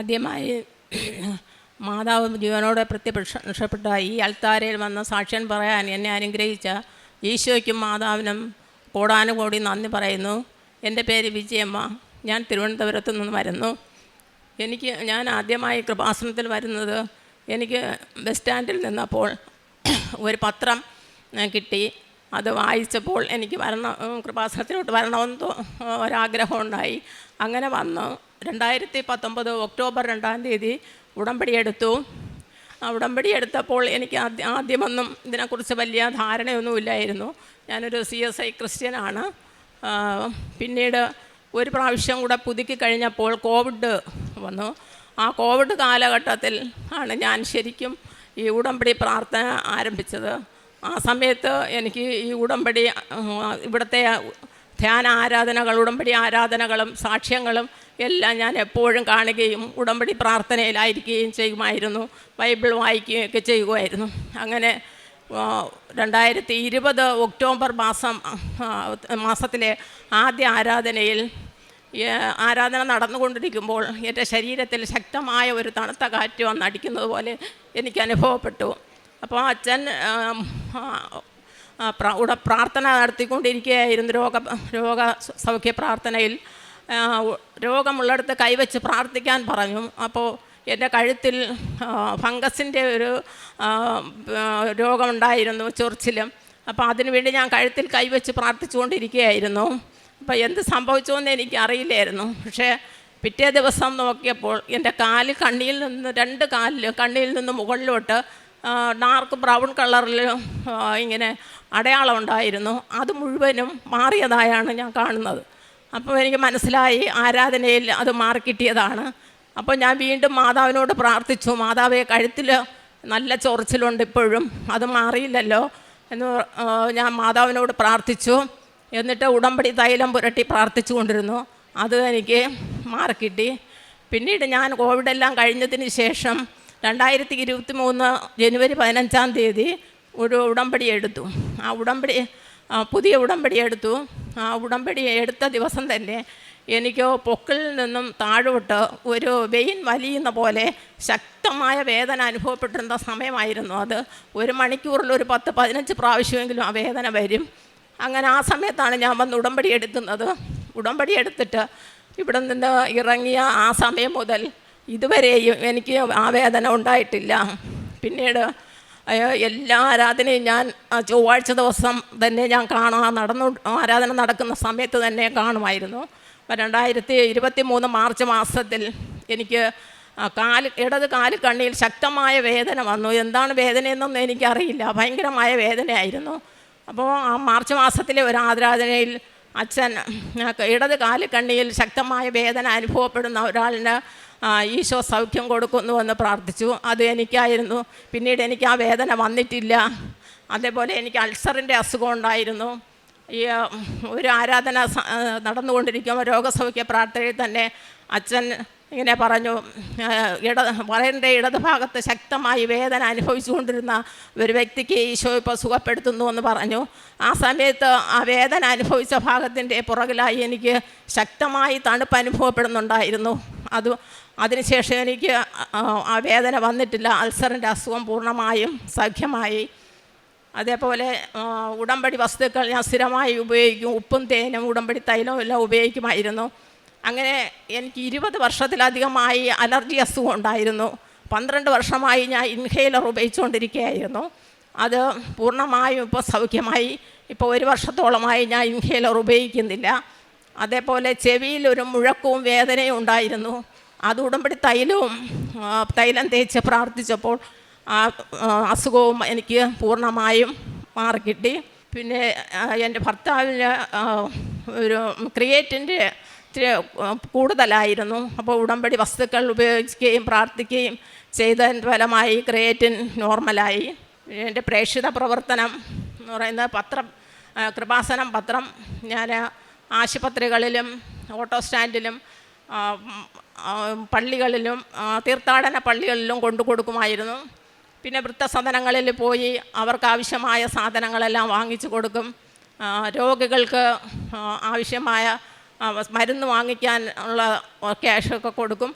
ആദ്യമായി മാതാവ് ജീവനോടെ പ്രത്യക്ഷപ്പെട്ട ഈ അൽത്താരയിൽ വന്ന സാക്ഷ്യൻ പറയാൻ എന്നെ അനുഗ്രഹിച്ച ഈശോയ്ക്കും മാതാവിനും കോടാനുകോടി നന്ദി പറയുന്നു. എന്റെ പേര് വിജയമ്മ. ഞാൻ തിരുവനന്തപുരത്തു നിന്ന് വരുന്നു. എനിക്ക് ഞാൻ ആദ്യമായി കൃപാസനത്തിൽ വരുന്നത് എനിക്ക് ബസ് സ്റ്റാൻഡിൽ നിന്നപ്പോൾ ഒരു പത്രം കിട്ടി. അത് വായിച്ചപ്പോൾ എനിക്ക് വരണം കൃപാസനത്തിലോട്ട് വരണമെന്ന് ഒരാഗ്രഹമുണ്ടായി അങ്ങനെ വന്നു. രണ്ടായിരത്തി പത്തൊമ്പത് ഒക്ടോബർ രണ്ടാം തീയതി ഉടമ്പടി എടുത്തു. ആ ഉടമ്പടി എടുത്തപ്പോൾ എനിക്ക് ആദ്യ ആദ്യമൊന്നും ഇതിനെക്കുറിച്ച് വലിയ ധാരണയൊന്നുമില്ലായിരുന്നു. ഞാനൊരു സി എസ് ഐ ക്രിസ്ത്യനാണ്. പിന്നീട് ഒരു പ്രാവശ്യം കൂടെ പുതുക്കി കഴിഞ്ഞപ്പോൾ കോവിഡ് വന്നു. ആ കോവിഡ് കാലഘട്ടത്തിൽ ആണ് ഞാൻ ശരിക്കും ഈ ഉടമ്പടി പ്രാർത്ഥന ആരംഭിച്ചത്. ആ സമയത്ത് എനിക്ക് ഈ ഉടമ്പടി ഇവിടുത്തെ ധ്യാന ആരാധനകൾ ഉടമ്പടി ആരാധനകളും സാക്ഷ്യങ്ങളും എല്ലാം ഞാൻ എപ്പോഴും കാണുകയും ഉടമ്പടി പ്രാർത്ഥനയിലായിരിക്കുകയും ചെയ്യുമായിരുന്നു. ബൈബിൾ വായിക്കുകയൊക്കെ ചെയ്യുമായിരുന്നു. അങ്ങനെ രണ്ടായിരത്തി ഇരുപത് ഒക്ടോബർ മാസം മാസത്തിലെ ആദ്യ ആരാധനയിൽ ആരാധന നടന്നുകൊണ്ടിരിക്കുമ്പോൾ എന്റെ ശരീരത്തിൽ ശക്തമായ ഒരു തണുത്ത കാറ്റ് വന്നടിക്കുന്നത് പോലെ എനിക്ക് അനുഭവപ്പെട്ടു. അപ്പോൾ അച്ഛൻ പ്രാർത്ഥന നടത്തിക്കൊണ്ടിരിക്കുകയായിരുന്നു. രോഗ രോഗ സൗഖ്യ പ്രാർത്ഥനയിൽ രോഗമുള്ളിടത്ത് കൈവച്ച് പ്രാർത്ഥിക്കാൻ പറഞ്ഞു അപ്പോൾ എന്റെ കഴുത്തിൽ ഫംഗസിന്റെ ഒരു രോഗമുണ്ടായിരുന്നു ചൊറിച്ചിലും. അപ്പോൾ അതിനുവേണ്ടി ഞാൻ കഴുത്തിൽ കൈവച്ച് പ്രാർത്ഥിച്ചുകൊണ്ടിരിക്കുകയായിരുന്നു. അപ്പോൾ എന്ത് സംഭവിച്ചോന്ന് എനിക്ക് അറിയില്ലായിരുന്നു പക്ഷേ പിറ്റേ ദിവസം നോക്കിയപ്പോൾ എന്റെ കാൽ കണ്ണിയിൽ നിന്ന് രണ്ട് കാലിൽ കണ്ണിയിൽ നിന്ന് മുകളിലോട്ട് ഡാർക്ക് ബ്രൗൺ കളറിൽ ഇങ്ങനെ അടയാളം ഉണ്ടായിരുന്നു. അത് മുഴുവനും മാറിയതായാണ് ഞാൻ കാണുന്നത്. അപ്പോൾ എനിക്ക് മനസ്സിലായി ആരാധനയിൽ അത് മാറിക്കിട്ടിയതാണ് അപ്പോൾ ഞാൻ വീണ്ടും മാതാവിനോട് പ്രാർത്ഥിച്ചു. മാതാവെ കഴുത്തിൽ നല്ല ചൊറിച്ചിലുണ്ട് ഇപ്പോഴും. അത് മാറിയില്ലല്ലോ എന്ന് ഞാൻ മാതാവിനോട് പ്രാർത്ഥിച്ചു. എന്നിട്ട് ഉടമ്പടി തൈലം പുരട്ടി പ്രാർത്ഥിച്ചു കൊണ്ടിരുന്നു. അത് എനിക്ക് മാറിക്കിട്ടി പിന്നീട് ഞാൻ കോവിഡെല്ലാം കഴിഞ്ഞതിന് ശേഷം രണ്ടായിരത്തി ഇരുപത്തി മൂന്ന് ജനുവരി പതിനഞ്ചാം തീയതി ഒരു ഉടമ്പടി എടുത്തു. ആ ഉടമ്പടി പുതിയ ഉടമ്പടി എടുത്തു. ആ ഉടമ്പടി എടുത്ത ദിവസം തന്നെ എനിക്ക് പൊക്കിൽ നിന്നും താഴോട്ട് ഒരു വെയിൻ വലിയുന്ന പോലെ ശക്തമായ വേദന അനുഭവപ്പെട്ടിരുന്ന സമയമായിരുന്നു അത്. ഒരു മണിക്കൂറിൽ ഒരു പത്ത് പതിനഞ്ച് പ്രാവശ്യമെങ്കിലും ആ വേദന വരും. അങ്ങനെ ആ സമയത്താണ് ഞാൻ വന്ന് ഉടമ്പടി എടുക്കുന്നത്. ഉടമ്പടി എടുത്തിട്ട് ഇവിടെ നിന്ന് ഇറങ്ങിയ ആ സമയം മുതൽ ഇതുവരെയും എനിക്ക് ആ വേദന ഉണ്ടായിട്ടില്ല. പിന്നീട് എല്ലാ ആരാധനയും ഞാൻ ചൊവ്വാഴ്ച ദിവസം തന്നെ ഞാൻ കാണാൻ നടന്നു ആരാധന നടക്കുന്ന സമയത്ത് തന്നെ കാണുമായിരുന്നു. അപ്പം രണ്ടായിരത്തി ഇരുപത്തി മൂന്ന് മാർച്ച് മാസത്തിൽ എനിക്ക് കാൽ ഇടത് കാൽ കണ്ണിയിൽ ശക്തമായ വേദന വന്നു. എന്താണ് വേദനയെന്നൊന്നും എനിക്കറിയില്ല. ഭയങ്കരമായ വേദനയായിരുന്നു. അപ്പോൾ ആ മാർച്ച് മാസത്തിലെ ഒരു ആരാധനയിൽ അച്ഛൻ ഇടത് കാൽ കണ്ണിയിൽ ശക്തമായ വേദന അനുഭവപ്പെടുന്ന ഒരാളിന് ഈശോ സൗഖ്യം കൊടുക്കുന്നുവെന്ന് പ്രാർത്ഥിച്ചു. അത് എനിക്കായിരുന്നു. പിന്നീട് എനിക്ക് ആ വേദന വന്നിട്ടില്ല. അതേപോലെ എനിക്ക് അൾസറിന്റെ അസുഖം ഉണ്ടായിരുന്നു. ഈ ഒരു ആരാധന നടന്നുകൊണ്ടിരിക്കുമ്പോൾ രോഗസൗഖ്യ പ്രാർത്ഥനയിൽ തന്നെ അച്ഛൻ ഇങ്ങനെ പറഞ്ഞു ഇട വയറിന്റെ ഇടതുഭാഗത്ത് ശക്തമായി വേദന അനുഭവിച്ചുകൊണ്ടിരുന്ന ഒരു വ്യക്തിക്ക് ഈശോ ഇപ്പോൾ സുഖപ്പെടുത്തുന്നു എന്ന് പറഞ്ഞു. ആ സമയത്ത് ആ വേദന അനുഭവിച്ച ഭാഗത്തിന്റെ പുറകിലായി എനിക്ക് ശക്തമായി തണുപ്പ് അനുഭവപ്പെടുന്നുണ്ടായിരുന്നു. അത് അതിനുശേഷം എനിക്ക് ആ, വേദന വന്നിട്ടില്ല. അൾസറിന്റെ അസുഖം പൂർണമായും സഖ്യമായി. അതേപോലെ ഉടമ്പടി വസ്തുക്കൾ ഞാൻ സ്ഥിരമായി ഉപയോഗിക്കും. ഉപ്പും തേനും ഉടമ്പടി തൈലവും എല്ലാം ഉപയോഗിക്കുമായിരുന്നു. അങ്ങനെ എനിക്ക് ഇരുപത് വർഷത്തിലധികമായി അലർജി അസുഖം ഉണ്ടായിരുന്നു. പന്ത്രണ്ട് വർഷമായി ഞാൻ ഇൻഹെയിലർ ഉപയോഗിച്ചുകൊണ്ടിരിക്കുകയായിരുന്നു. അത് പൂർണമായും ഇപ്പോൾ സൗഖ്യമായി. ഇപ്പോൾ ഒരു വർഷത്തോളമായി ഞാൻ ഇൻഹേലർ ഉപയോഗിക്കുന്നില്ല. അതേപോലെ ചെവിയിൽ ഒരു മുഴക്കവും വേദനയും ഉണ്ടായിരുന്നു. അത് ഉടമ്പടി തൈലവും തൈലം തേച്ച് പ്രാർത്ഥിച്ചപ്പോൾ ആ അസുഖവും എനിക്ക് പൂർണമായും മാറിക്കിട്ടി. പിന്നെ എന്റെ ഭർത്താവിന് ഒരു ക്രിയേറ്റിന്റെ കൂടുതലായിരുന്നു. അപ്പോൾ ഉടമ്പടി വസ്തുക്കൾ ഉപയോഗിക്കുകയും പ്രാർത്ഥിക്കുകയും ചെയ്തതിന്റെ ഫലമായി ക്രിയേറ്റിൻ നോർമലായി. എന്റെ പ്രേക്ഷിത പ്രവർത്തനം എന്ന് പറയുന്നത് പത്രം കൃപാസനം പത്രം. ഞാൻ ആശുപത്രികളിലും ഓട്ടോ സ്റ്റാൻഡിലും പള്ളികളിലും തീർത്ഥാടന പള്ളികളിലും കൊണ്ടു കൊടുക്കുമായിരുന്നു. പിന്നെ വൃത്തസദനങ്ങളിൽ പോയി അവർക്ക് ആവശ്യമായ സാധനങ്ങളെല്ലാം വാങ്ങിച്ചു കൊടുക്കും. രോഗികൾക്ക് ആവശ്യമായ മരുന്ന് വാങ്ങിക്കാൻ ഉള്ള ക്യാഷൊക്കെ കൊടുക്കും.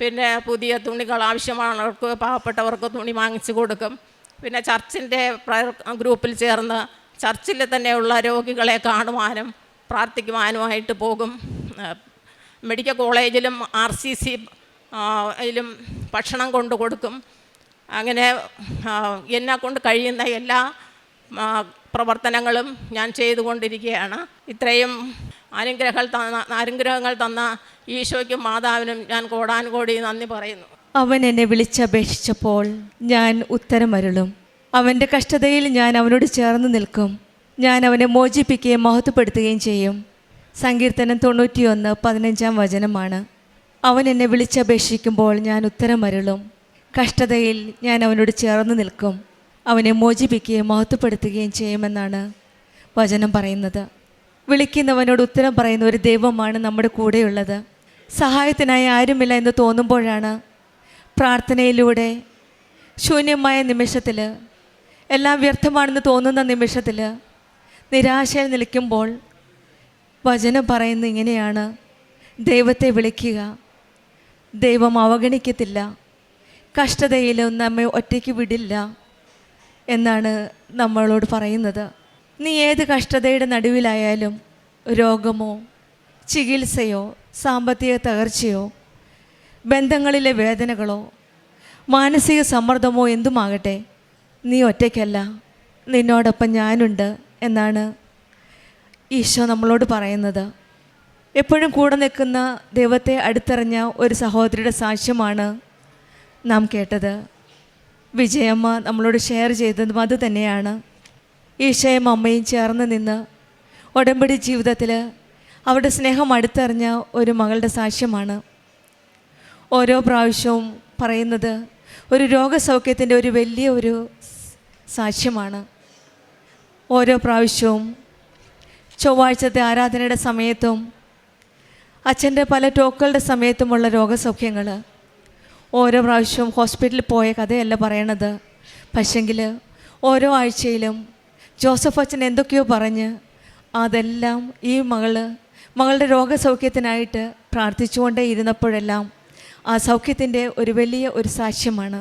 പിന്നെ പുതിയ തുണികൾ ആവശ്യമാണവർക്ക് പാവപ്പെട്ടവർക്ക് തുണി വാങ്ങിച്ചു കൊടുക്കും. പിന്നെ ചർച്ചിന്റെ പ്രയർ ഗ്രൂപ്പിൽ ചേർന്ന് ചർച്ചിൽ തന്നെയുള്ള രോഗികളെ കാണുവാനും പ്രാർത്ഥിക്കുവാനുമായിട്ട് പോകും. മെഡിക്കൽ കോളേജിലും ആർ സി സി യിലും ഭക്ഷണം കൊണ്ടു കൊടുക്കും. അങ്ങനെ എന്നെ കൊണ്ട് കഴിയുന്ന എല്ലാ പ്രവർത്തനങ്ങളും ഞാൻ ചെയ്തുകൊണ്ടിരിക്കുകയാണ്. ഇത്രയും തന്ന അനുഗ്രഹങ്ങൾ തന്ന ഈശോയ്ക്കും മാതാവിനും ഞാൻ കോടാൻ കോടി നന്ദി പറയുന്നു. അവൻ എന്നെ വിളിച്ചപേക്ഷിച്ചപ്പോൾ ഞാൻ ഉത്തരമരുളും. അവന്റെ കഷ്ടതയിൽ ഞാൻ അവനോട് ചേർന്ന് നിൽക്കും. ഞാൻ അവനെ മോചിപ്പിക്കുകയും മഹത്വപ്പെടുത്തുകയും ചെയ്യും. സങ്കീർത്തനം തൊണ്ണൂറ്റിയൊന്ന് പതിനഞ്ചാം വചനമാണ്. അവൻ എന്നെ വിളിച്ചപേക്ഷിക്കുമ്പോൾ ഞാൻ ഉത്തരമരുളും. കഷ്ടതയിൽ ഞാൻ അവനോട് ചേർന്ന് നിൽക്കും. അവനെ മോചിപ്പിക്കുകയും മഹത്വപ്പെടുത്തുകയും ചെയ്യുമെന്നാണ് വചനം പറയുന്നത്. വിളിക്കുന്നവനോട് ഉത്തരം പറയുന്ന ഒരു ദൈവമാണ് നമ്മുടെ കൂടെയുള്ളത്. സഹായത്തിനായി ആരുമില്ല എന്ന് തോന്നുമ്പോഴാണ് പ്രാർത്ഥനയിലൂടെ ശൂന്യമായ നിമിഷത്തിൽ എല്ലാം വ്യർത്ഥമാണെന്ന് തോന്നുന്ന നിമിഷത്തിൽ നിരാശയിൽ നിൽക്കുമ്പോൾ വചനം പറയുന്നത് ഇങ്ങനെയാണ്. ദൈവത്തെ വിളിക്കുക. ദൈവം അവഗണിക്കത്തില്ല. കഷ്ടതയിലും നമ്മെ ഒറ്റയ്ക്ക് വിടില്ല എന്നാണ് നമ്മളോട് പറയുന്നത്. നീ ഏത് കഷ്ടതയുടെ നടുവിലായാലും രോഗമോ ചികിത്സയോ സാമ്പത്തിക തകർച്ചയോ ബന്ധങ്ങളിലെ വേദനകളോ മാനസിക സമ്മർദ്ദമോ എന്തുമാകട്ടെ നീ ഒറ്റയ്ക്കല്ല. നിന്നോടൊപ്പം ഞാനുണ്ട് എന്നാണ് ഈശോ നമ്മളോട് പറയുന്നത് എപ്പോഴും കൂടെ നിൽക്കുന്ന ദൈവത്തെ അടുത്തറിഞ്ഞ ഒരു സഹോദരിയുടെ സാക്ഷ്യമാണ് നാം കേട്ടത്. വിജയമ്മ നമ്മളോട് ഷെയർ ചെയ്തതും അത് തന്നെയാണ്. ഈശോയും അമ്മയും ചേർന്ന് നിന്ന് ഉടമ്പടി ജീവിതത്തിൽ അവരുടെ സ്നേഹം അടുത്തറിഞ്ഞ ഒരു മകളുടെ സാക്ഷ്യമാണ്. ഓരോ പ്രാവശ്യവും പറയുന്നത് ഒരു രോഗസൗഖ്യത്തിന്റെ ഒരു വലിയ ഒരു സാക്ഷ്യമാണ്. ഓരോ പ്രാവശ്യവും ചൊവ്വാഴ്ചത്തെ ആരാധനയുടെ സമയത്തും അച്ഛന്റെ പല ടോക്കുകളുടെ സമയത്തുമുള്ള രോഗസൗഖ്യങ്ങൾ. ഓരോ പ്രാവശ്യവും ഹോസ്പിറ്റലിൽ പോയ കഥയല്ല പറയണത്. പക്ഷെങ്കിൽ ഓരോ ആഴ്ചയിലും ജോസഫ് അച്ഛൻ എന്തൊക്കെയോ പറഞ്ഞ് അതെല്ലാം ഈ മകൾ മകളുടെ രോഗസൗഖ്യത്തിനായിട്ട് പ്രാർത്ഥിച്ചുകൊണ്ടേ ഇരുന്നപ്പോഴെല്ലാം ആ സൗഖ്യത്തിന്റെ ഒരു വലിയ ഒരു സാക്ഷ്യമാണ്.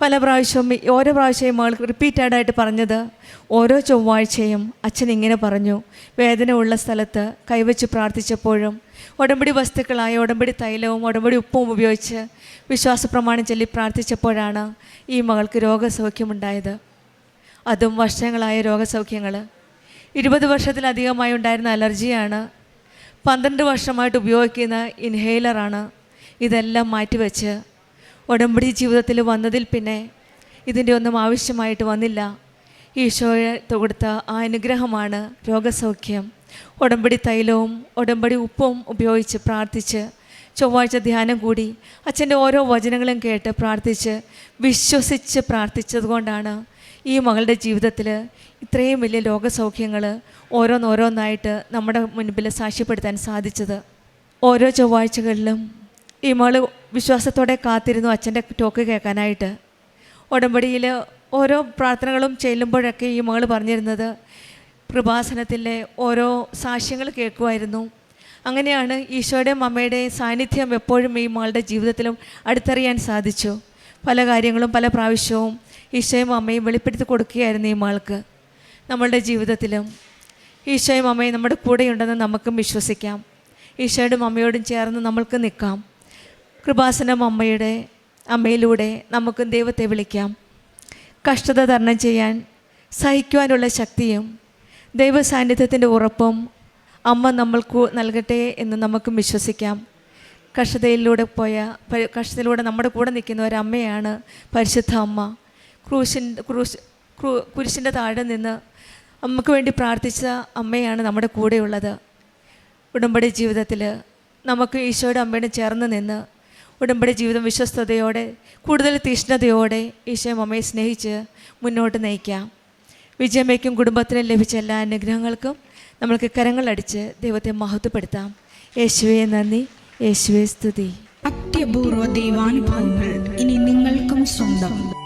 പല പ്രാവശ്യവും ഓരോ പ്രാവശ്യവും മകൾക്ക് റിപ്പീറ്റഡായിട്ട് പറഞ്ഞത്. ഓരോ ചൊവ്വാഴ്ചയും അച്ഛൻ ഇങ്ങനെ പറഞ്ഞു. വേദന ഉള്ള സ്ഥലത്ത് കൈവച്ച് പ്രാർത്ഥിച്ചപ്പോഴും ഉടമ്പടി വസ്തുക്കളായ ഉടമ്പടി തൈലവും ഉടമ്പടി ഉപ്പും ഉപയോഗിച്ച് വിശ്വാസ പ്രമാണം ചൊല്ലി പ്രാർത്ഥിച്ചപ്പോഴാണ് ഈ മകൾക്ക് രോഗസൗഖ്യമുണ്ടായത്. അതും വർഷങ്ങളായ രോഗസൗഖ്യങ്ങൾ ഇരുപത് വർഷത്തിലധികമായി ഉണ്ടായിരുന്ന അലർജിയാണ്. പന്ത്രണ്ട് വർഷമായിട്ട് ഉപയോഗിക്കുന്ന ഇൻഹേലറാണ് ഇതെല്ലാം മാറ്റിവെച്ച് ഉടമ്പടി ജീവിതത്തിൽ വന്നതിൽ പിന്നെ ഇതിന്റെ ഒന്നും ആവശ്യമായിട്ട് വന്നില്ല. ഈശോയെ കൊടുത്ത ആ അനുഗ്രഹമാണ് രോഗസൗഖ്യം. ഉടമ്പടി തൈലവും ഉടമ്പടി ഉപ്പും ഉപയോഗിച്ച് പ്രാർത്ഥിച്ച് ചൊവ്വാഴ്ച ധ്യാനം കൂടി അച്ഛന്റെ ഓരോ വചനങ്ങളും കേട്ട് പ്രാർത്ഥിച്ച് വിശ്വസിച്ച് പ്രാർത്ഥിച്ചതുകൊണ്ടാണ് ഈ മകളുടെ ജീവിതത്തിൽ ഇത്രയും വലിയ രോഗസൗഖ്യങ്ങൾ ഓരോന്നോരോന്നായിട്ട് നമ്മുടെ മുൻപിൽ സാക്ഷ്യപ്പെടുത്താൻ സാധിച്ചത്. ഓരോ ചൊവ്വാഴ്ചകളിലും ഈ മോൾ വിശ്വാസത്തോടെ കാത്തിരുന്നു അച്ഛന്റെ ടോക്ക് കേൾക്കാനായിട്ട്. ഉടമ്പടിയിൽ ഓരോ പ്രാർത്ഥനകളും ചെല്ലുമ്പോഴൊക്കെ ഈ മകൾ പറഞ്ഞിരുന്നത് കൃപാസനത്തിലെ ഓരോ സാക്ഷ്യങ്ങൾ കേൾക്കുമായിരുന്നു. അങ്ങനെയാണ് ഈശോയുടെയും അമ്മയുടെയും സാന്നിധ്യം എപ്പോഴും ഈ മകളുടെ ജീവിതത്തിലും അടുത്തറിയാൻ സാധിച്ചു. പല കാര്യങ്ങളും പല പ്രാവശ്യവും ഈശോയും അമ്മയും വെളിപ്പെടുത്തി കൊടുക്കുകയായിരുന്നു ഈ മകൾക്ക് നമ്മളുടെ ജീവിതത്തിലും. ഈശോയും അമ്മയും നമ്മുടെ കൂടെയുണ്ടെന്ന് നമുക്കും വിശ്വസിക്കാം. ഈശോയുടെ അമ്മയോടും ചേർന്ന് നമ്മൾക്ക് നിൽക്കാം. കൃപാസനം അമ്മയുടെ അമ്മയിലൂടെ നമുക്ക് ദൈവത്തെ വിളിക്കാം. കഷ്ടത തരണം ചെയ്യാൻ സഹിക്കുവാനുള്ള ശക്തിയും ദൈവ സാന്നിധ്യത്തിന്റെ ഉറപ്പും അമ്മ നമ്മൾക്ക് നൽകട്ടെ എന്ന് നമുക്കും വിശ്വസിക്കാം. കഷ്ടതയിലൂടെ പോയ കഷ്ടതയിലൂടെ നമ്മുടെ കൂടെ നിൽക്കുന്ന ഒരമ്മയാണ് പരിശുദ്ധ അമ്മ. ക്രൂശിൻ ക്രൂശ് ക്രൂ കുരിശിന്റെ താഴെ നിന്ന് നമുക്ക് വേണ്ടി പ്രാർത്ഥിച്ച അമ്മയാണ് നമ്മുടെ കൂടെയുള്ളത്. ഉടമ്പടി ജീവിതത്തിൽ നമുക്ക് ഈശോയുടെ അമ്മയോട് ചേർന്ന് നിന്ന് ഉടമ്പടി ജീവിതം വിശ്വസ്തയോടെ കൂടുതൽ തീഷ്ണതയോടെ ഈശോയും അമ്മയെ സ്നേഹിച്ച് മുന്നോട്ട് നയിക്കാം. വിജയമയ്ക്കും കുടുംബത്തിനും ലഭിച്ച എല്ലാ അനുഗ്രഹങ്ങൾക്കും നമ്മൾക്ക് കരങ്ങളടിച്ച് ദൈവത്തെ മഹത്വപ്പെടുത്താം. യേശുവെ നന്ദി. യേശുവെ സ്തുതി. അത്യപൂർവ ദൈവാനുഭവങ്ങൾ ഇനി നിങ്ങൾക്കും സ്വന്തം.